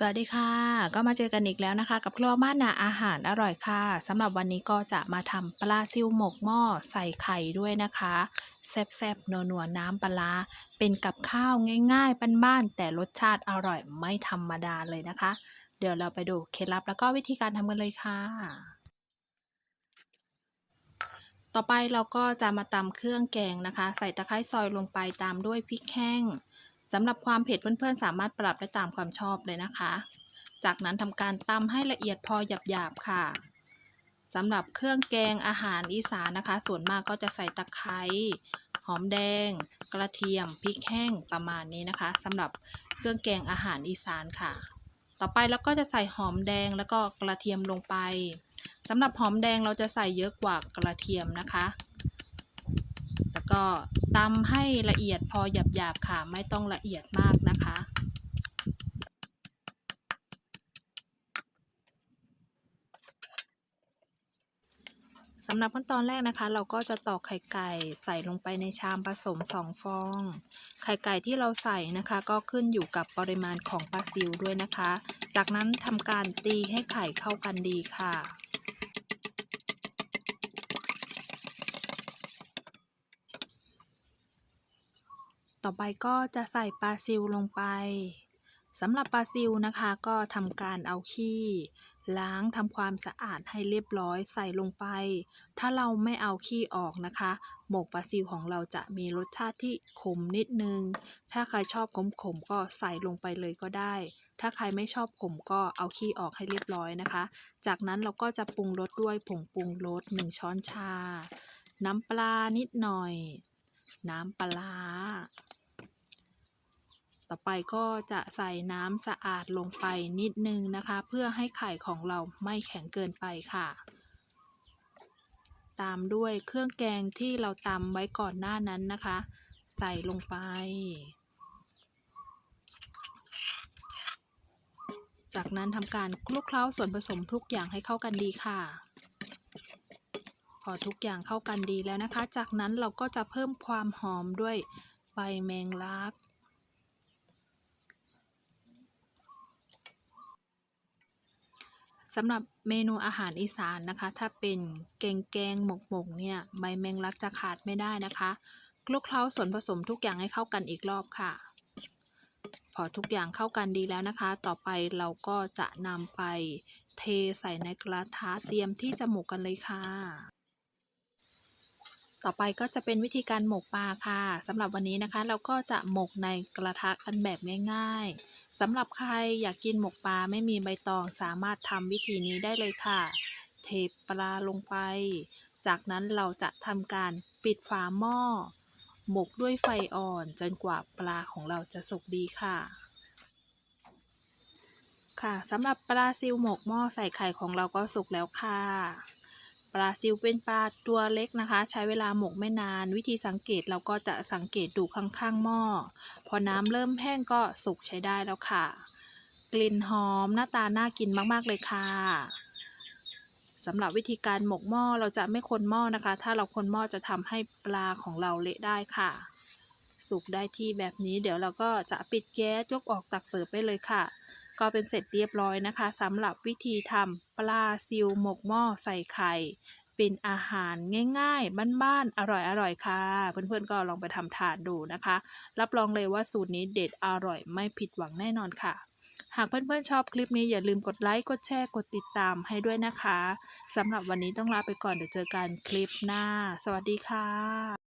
สวัสดีค่ะ ก็มาเจอกันอีกแล้วนะคะ กับครัวบ้านนาอาหารอร่อยค่ะสำหรับวันนี้ก็จะมาทำปลาซิวหมกหม้อใส่ไข่ด้วยนะคะแซ่บๆนัวๆน้ำปลาร้าเป็นกับข้าวง่ายๆบ้านๆแต่รสชาติอร่อยไม่ธรรมดาเลยนะคะ เดี๋ยวเราไปดูเคล็ดลับแล้วก็วิธีการทำกันเลยค่ะ ต่อไปเราก็จะมาตำเครื่องแกงนะคะ ใส่ตะไคร้ซอยลงไปตามด้วยพริกแห้ง สำหรับความเผ็ดเพื่อนๆ สามารถปรับได้ตามความชอบเลยนะคะ จากนั้นทำการตำให้ละเอียดพอหยาบๆค่ะสำหรับเครื่องแกงอาหารอีสานนะคะ ส่วนมากก็จะใส่ตะไคร้หอมแดง กระเทียมพริกแห้งประมาณนี้นะคะสำหรับเครื่องแกงอาหารอีสานค่ะ ต่อไปเราก็จะใส่หอมแดงแล้วก็กระเทียมลงไปสำหรับหอมแดงเราจะใส่เยอะกว่ากระเทียมนะคะ ก็ตำให้ละเอียดพอหยาบๆค่ะ ไม่ต้องละเอียดมากนะคะสำหรับขั้นตอนแรกนะคะ เราก็จะตอกไข่ไก่ใส่ลงไปในชามผสม 2 ฟอง ไข่ไก่ที่เราใส่นะคะ ก็ขึ้นอยู่กับปริมาณของปลาซิวด้วยนะคะ จากนั้นทำการตีให้ไข่เข้ากันดีค่ะ ต่อไปก็จะใส่ปลาซิวลงไปสำหรับปลาซิวนะคะก็ทำการเอาขี้ล้างทำความสะอาดให้เรียบร้อยใส่ลงไป ถ้าเราไม่เอาขี้ออกนะคะ หมกปลาซิวของเราจะมีรสชาติที่ขมนิดนึง ถ้าใครชอบขมๆก็ใส่ลงไปเลยก็ได้ ถ้าใครไม่ชอบขมก็เอาขี้ออกให้เรียบร้อยนะคะ จากนั้นเราก็จะปรุงรสด้วยผงปรุงรส1ช้อนชา น้ำปลานิดหน่อย น้ำปลา ต่อไปก็จะใส่น้ำสะอาดลงไปนิดนึงนะคะ เพื่อให้ไข่ของเราไม่แข็งเกินไปค่ะ ตามด้วยเครื่องแกงที่เราตำไว้ก่อนหน้านั้นนะคะ ใส่ลงไป จากนั้นทำการคลุกเคล้าส่วนผสมทุกอย่างให้เข้ากันดีค่ะพอทุกอย่างเข้ากันดีแล้วนะคะ จากนั้นเราก็จะเพิ่มความหอมด้วยใบแมงลัก สำหรับเมนูอาหารอีสานนะคะ ถ้าเป็นแกงแกงหมกหมกเนี่ยใบแมงลักจะขาดไม่ได้นะคะคลุกเคล้าส่วนผสมทุกอย่างให้เข้ากันอีกรอบค่ะ พอทุกอย่างเข้ากันดีแล้วนะคะ ต่อไปเราก็จะนำไปเทใส่ในกระทะเตรียมที่จะหมกกันเลยค่ะ ต่อไปก็จะเป็นวิธีการหมกปลาค่ะสำหรับวันนี้นะคะ เราก็จะหมกในกระทะกันแบบง่ายๆสำหรับใครอยากกินหมกปลาไม่มีใบตองสามารถทำวิธีนี้ได้เลยค่ะ เทปลาลงไป จากนั้นเราจะทำการปิดฝาหม้อ หมกด้วยไฟอ่อนจนกว่าปลาของเราจะสุกดีค่ะค่ะสำหรับปลาซิวหมกหม้อใส่ไข่ของเราก็สุกแล้วค่ะ ปลาซิวเป็นปลาตัวเล็กนะคะ ใช้เวลาหมกไม่นาน วิธีสังเกตเราก็จะสังเกตดูข้างๆหม้อ พอน้ำเริ่มแห้งก็สุกใช้ได้แล้วค่ะ กลิ่นหอมหน้าตาน่ากินมากๆเลยค่ะสำหรับวิธีการหมกหม้อเราจะไม่คนหม้อนะคะ ถ้าเราคนหม้อจะทำให้ปลาของเราเละได้ค่ะ สุกได้ที่แบบนี้เดี๋ยวเราก็จะปิดแก๊สยกออกตักเสิร์ฟไปเลยค่ะ ก็เป็นเสร็จเรียบร้อยนะคะสำหรับวิธีทำปลาซิวหมกหม้อใส่ไข่ เป็นอาหารง่ายๆ บ้านๆ อร่อยๆ ค่ะ เพื่อนๆ ก็ลองไปทำทานดูนะคะ รับรองเลยว่าสูตรนี้เด็ดอร่อยไม่ผิดหวังแน่นอนค่ะ หากเพื่อนๆ ชอบคลิปนี้อย่าลืมกดไลค์ กดแชร์ กดติดตามให้ด้วยนะคะสำหรับวันนี้ต้องลาไปก่อนเดี๋ยวเจอกันคลิปหน้า สวัสดีค่ะ